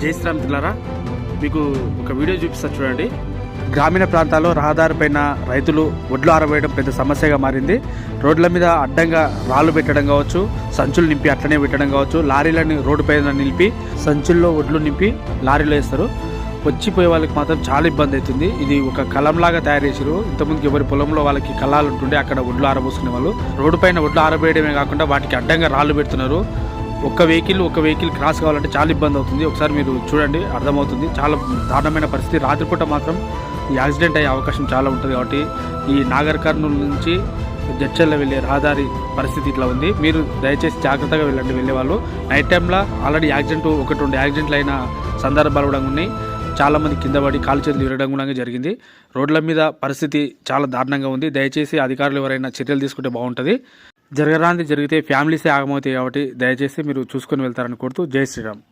జై శ్రీరామ్ జిల్లారా మీకు ఒక వీడియో చూపిస్తా చూడండి. గ్రామీణ ప్రాంతాల్లో రహదారిపైన రైతులు ఒడ్లు ఆరవేయడం పెద్ద సమస్యగా మారింది. రోడ్ల మీద అడ్డంగా రాళ్ళు పెట్టడం కావచ్చు సంచులు నింపి అట్లనే పెట్టడం కావచ్చు లారీలని రోడ్డు పైన నిలిపి సంచుల్లో ఒడ్లు నింపి లారీలో వేస్తారు. వచ్చిపోయే వాళ్ళకి మాత్రం చాలా ఇబ్బంది అవుతుంది. ఇది ఒక కలంలాగా తయారు చేసారు ఇంతకుముందుకు ఎవరి పొలంలో వాళ్ళకి కళాలు ఉంటుండే అక్కడ ఒడ్లు ఆరబోసుకునే వాళ్ళు. రోడ్డు పైన ఒడ్లు ఆరబేయడమే కాకుండా వాటికి అడ్డంగా రాళ్ళు పెడుతున్నారు. ఒక్క వెహికల్ ఒక వెహికల్ క్రాస్ కావాలంటే చాలా ఇబ్బంది అవుతుంది. ఒకసారి మీరు చూడండి అర్థమవుతుంది. చాలా దారుణమైన పరిస్థితి. రాత్రిపూట మాత్రం ఈ యాక్సిడెంట్ అయ్యే అవకాశం చాలా ఉంటుంది కాబట్టి ఈ నాగర్ కర్నూలు నుంచి జడ్చల్ల వెళ్ళే రహదారి పరిస్థితి ఇట్లా ఉంది. మీరు దయచేసి జాగ్రత్తగా వెళ్ళండి వెళ్ళేవాళ్ళు. నైట్ టైంలో ఆల్రెడీ యాక్సిడెంట్ ఒకటి రెండు యాక్సిడెంట్లు అయిన సందర్భాలు కూడా ఉన్నాయి. చాలామంది కింద పడి కాలు చేతులు విరగడం కూడా జరిగింది. రోడ్ల మీద పరిస్థితి చాలా దారుణంగా ఉంది. దయచేసి అధికారులు ఎవరైనా చర్యలు తీసుకుంటే బాగుంటుంది. జరగరాంది జరిగితే ఫ్యామిలీసే ఆగమవుతాయి కాబట్టి దయచేసి మీరు చూసుకొని వెళ్తారని కోరుతూ జై శ్రీరామ్.